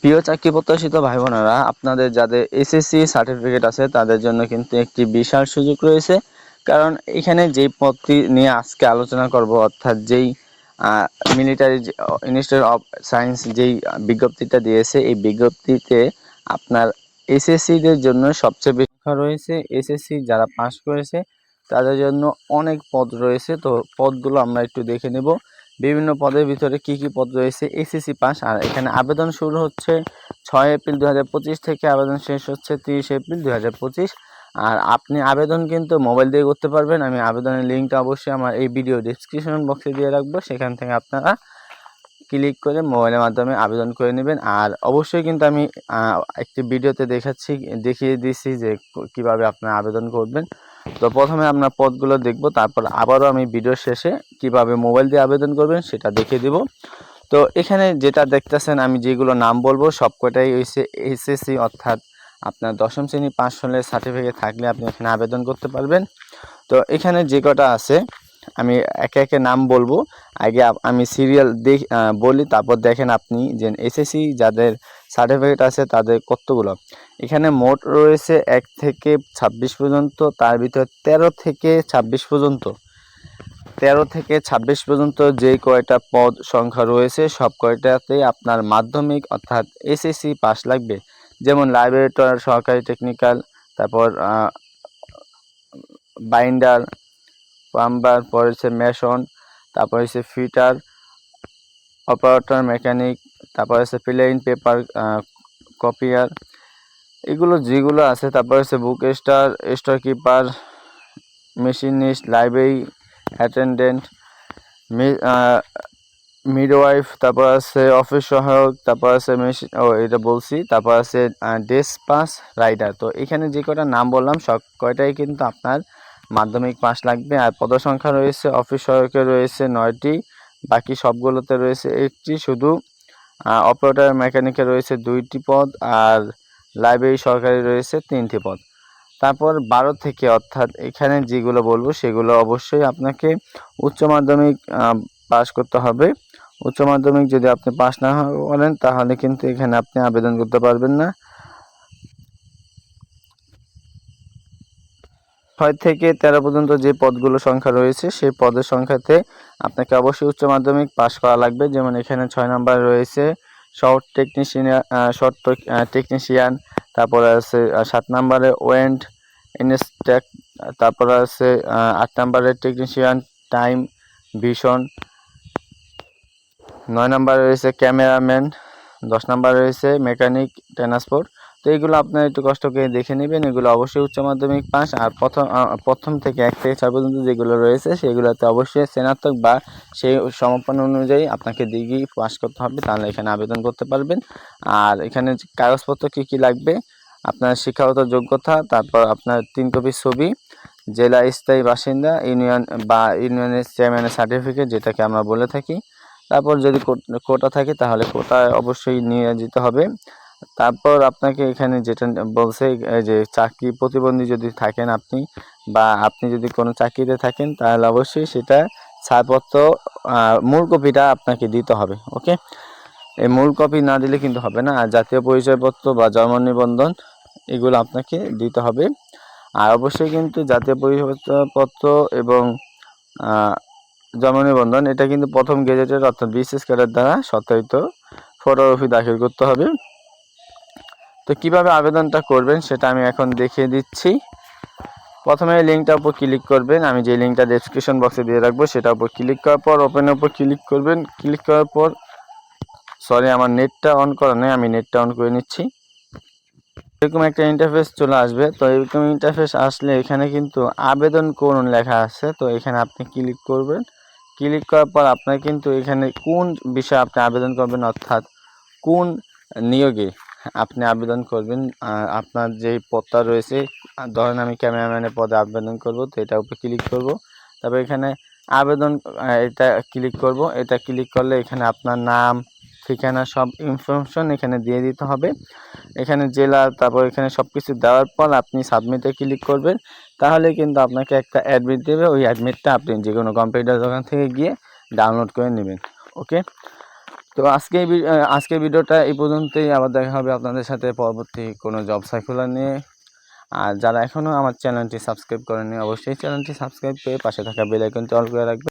প্রিয় চাকরি প্রত্যাশিত ভাই বোনেরা আপনাদের যাদের এসএসসি সার্টিফিকেট আছে, তাদের জন্য কিন্তু একটি বিশাল সুযোগ রয়েছে। কারণ এখানে যেই পদটি নিয়ে আজকে আলোচনা করব, অর্থাৎ যেই মিলিটারি ইনস্টিটিউট অফ সায়েন্স যেই বিজ্ঞপ্তিটা দিয়েছে, এই বিজ্ঞপ্তিতে আপনার এসএসসিদের জন্য সবচেয়ে বেশি রয়েছে। এসএসসি যারা পাস করেছে, তাদের জন্য অনেক পদ রয়েছে। তো পদগুলো আমরা একটু দেখে নেব। বিভিন্ন পদের ভিতরে কি কি পদ রয়েছে? SSC pass. আর এখানে আবেদন শুরু হচ্ছে ছয় এপ্রিল দু হাজার পঁচিশ থেকে আবেদন শেষ হচ্ছে তিরিশ এপ্রিল দু হাজার পঁচিশ। আর আপনি আবেদন কিন্তু মোবাইল দিয়ে করতে পারবেন। আমি আবেদনের লিঙ্কটা অবশ্যই আমার এই ভিডিও ডিসক্রিপশন বক্সে দিয়ে রাখব। সেখান থেকে আপনারা ক্লিক করে মোবাইলের মাধ্যমে আবেদন করে নেবেন। আর অবশ্যই কিন্তু আমি একটি ভিডিওতে দেখাচ্ছি, দেখিয়ে দিচ্ছি যে কীভাবে আপনারা আবেদন করবেন। তো প্রথমে আমরা পদগুলো দেখব, তারপর আবারও আমি ভিডিও শেষে কীভাবে মোবাইল দিয়ে আবেদন করবেন সেটা দেখে দিব। তো এখানে যেটা দেখতেছেন, আমি যেগুলো নাম বলব সব কটাই হয়েছে এসএসসি অর্থাৎ আপনার দশম শ্রেণি পাঁচ সালের সার্টিফিকেট থাকলে আপনি এখানে আবেদন করতে পারবেন। তো এখানে যে কটা আছে আমি একে একে নাম বলব। আগে আমি সিরিয়াল দেখ বলি, তারপর দেখেন আপনি যে এসএসসি যাদের সার্টিফিকেট আছে তাদের কতগুলো। এখানে মোট রয়েছে এক থেকে ২৬ পর্যন্ত, তার ভিতরে ১৩ থেকে ২৬ পর্যন্ত। তেরো থেকে ২৬ পর্যন্ত যে কয়টা পদ সংখ্যা রয়েছে, সব কয়টাতেই আপনার মাধ্যমিক অর্থাৎ এসএসসি পাস লাগবে। যেমন লাইব্রেরিটর সহকারী টেকনিক্যাল তারপর বাইন্ডার প্লাম্বার পরে হচ্ছে মেশন, তারপর হচ্ছে ফিটার, অপারেটর, মেকানিক, তারপর হচ্ছে প্লেন পেপার কপিয়ার, এগুলো যেগুলো আছে, তারপর হচ্ছে book star, store keeper, machinist, library attendant midwife, তারপর আছে অফিস সহায়ক, তারপর আছে মেশিন ও, এটা বলছি, তারপর আছে ডেস্ক পাস, রাইডার, তো এখানে যে কয়টা নাম বললাম, সব কয়টাই কিন্তু আপনার মাধ্যমিক পাস লাগবে, আর পদসংখ্যা রয়েছে, অফিস সহায়কে রয়েছে নয়টি, বাকি সবগুলোতে রয়েছে একটি, শুধু অপারেটর মেকানিকে রয়েছে দুইটি পদ, আর লাইব্রেরি সরকারি রয়েছে তিনটি পদ। তারপর বারো থেকে, অর্থাৎ এখানে যেগুলো বলব সেগুলো অবশ্যই আপনাকে উচ্চ মাধ্যমিক পাস করতে হবে। উচ্চ মাধ্যমিক যদি আপনি পাস না করেন, তাহলে কিন্তু এখানে আপনি আবেদন করতে পারবেন না। ছয় থেকে তেরো পর্যন্ত যে পদগুলো সংখ্যা রয়েছে, সেই পদের সংখ্যাতে আপনাকে অবশ্যই উচ্চ মাধ্যমিক পাস করা লাগবে। যেমন এখানে ছয় নাম্বার রয়েছে, শর্ট টেকনিশিয়ান শর্ট টেকনিশিয়ান, তারপরে আছে সাত নাম্বারে ওয়েন্ড ইনস্টেক তারপরে আছে আট নাম্বারের টেকনিশিয়ান, টাইম, ভিশন। নয় নাম্বারে রয়েছে ক্যামেরাম্যান, দশ নাম্বার রয়েছে মেকানিক, ট্রান্সপোর্ট। তো এইগুলো আপনার একটু কষ্ট করে দেখে নেবেন। এগুলো অবশ্যই উচ্চ মাধ্যমিক পাস। আর প্রথম প্রথম থেকে এক থেকে ছয় পর্যন্ত যেগুলো রয়েছে, সেগুলোতে অবশ্যই স্নাতক বা সেই সমাপন অনুযায়ী আপনাকে ডিগ্রি পাস করতে হবে। তাহলে এখানে আবেদন করতে পারবেন। আর এখানে কাগজপত্র কী কী লাগবে? আপনার শিক্ষাগত যোগ্যতা, তারপর আপনার তিন কপি ছবি, জেলা স্থায়ী বাসিন্দা, ইউনিয়ন বা ইউনিয়নের চেয়ারম্যানের সার্টিফিকেট যেটাকে আমরা বলে থাকি। তারপর যদি কোটা থাকে, তাহলে কোটায় অবশ্যই নিয়ে যেতে হবে। তারপর আপনাকে এখানে যেটা বলছে যে চাকরি প্রতিবন্ধী যদি থাকেন আপনি বা আপনি যদি কোনো চাকরিতে থাকেন, তাহলে অবশ্যই সেটা ছাড়পত্র মূল কপিটা আপনাকে দিতে হবে, ওকে? এই মূল কপি না দিলে কিন্তু হবে না, আর জাতীয় পরিচয়পত্র বা জন্ম নিবন্ধন এগুলো আপনাকে দিতে হবে। আর অবশ্যই কিন্তু জাতীয় পরিচয়পত্র এবং জন্ম নিবন্ধন, এটা কিন্তু প্রথম গেজেটের অর্থাৎ বিশেষ কার্ডের দ্বারা সত্যায়িত ফটোগ্রাফি দাখিল করতে হবে। তো কীভাবে আবেদনটা করবেন সেটা আমি এখন দেখিয়ে দিচ্ছি। প্রথমে এই লিঙ্কটার উপর ক্লিক করবেন। আমি যে লিঙ্কটা ডেসক্রিপশন বক্সে দিয়ে রাখব সেটার উপর ক্লিক করার পর ওপেনের উপর ক্লিক করবেন। ক্লিক করার পর সরি আমার নেটটা অন করা নেই, আমি নেটটা অন করে নিচ্ছি। এরকম একটা ইন্টারফেস চলে আসবে। তো এরকম ইন্টারফেস আসলে এখানে কিন্তু আবেদন করুন লেখা আছে। তো এখানে আপনি ক্লিক করবেন। ক্লিক করার পর আপনার কিন্তু এখানে কোন বিষয়ে আপনি আবেদন করবেন, অর্থাৎ কোন নিয়োগে। আপনি আবেদন করবেন আপনার যে পদটা রয়েছে ধরেন আমি ক্যামেরাম্যানের পদে আবেদন করব, তো এটার উপর ক্লিক করব। তারপর এখানে আবেদন এটা ক্লিক করব, এটা ক্লিক করলে এখানে আপনার নাম, ঠিকানা, সব ইনফরমেশন এখানে দিয়ে দিতে হবে। এখানে জেলা, তারপর এখানে সব কিছু দেওয়ার পর আপনি সাবমিটে ক্লিক করবেন। তাহলে কিন্তু আপনাকে একটা অ্যাডমিট দেবে, ওই অ্যাডমিটটা আপনি যে কোনো কম্পিউটার দোকান থেকে গিয়ে ডাউনলোড করে নেবেন, ওকে? তো আজকে আজকে ভিডিওটা এই পর্যন্তই। আবার দেখা হবে আপনাদের সাথে পরবর্তী কোনো জব সাইকুলার নিয়ে। আর যারা এখনও আমার চ্যানেলটি সাবস্ক্রাইব করেনি অবশ্যই চ্যানেলটি সাবস্ক্রাইব করে পাশে থাকা বেল আইকনটি অল করে রাখবেন।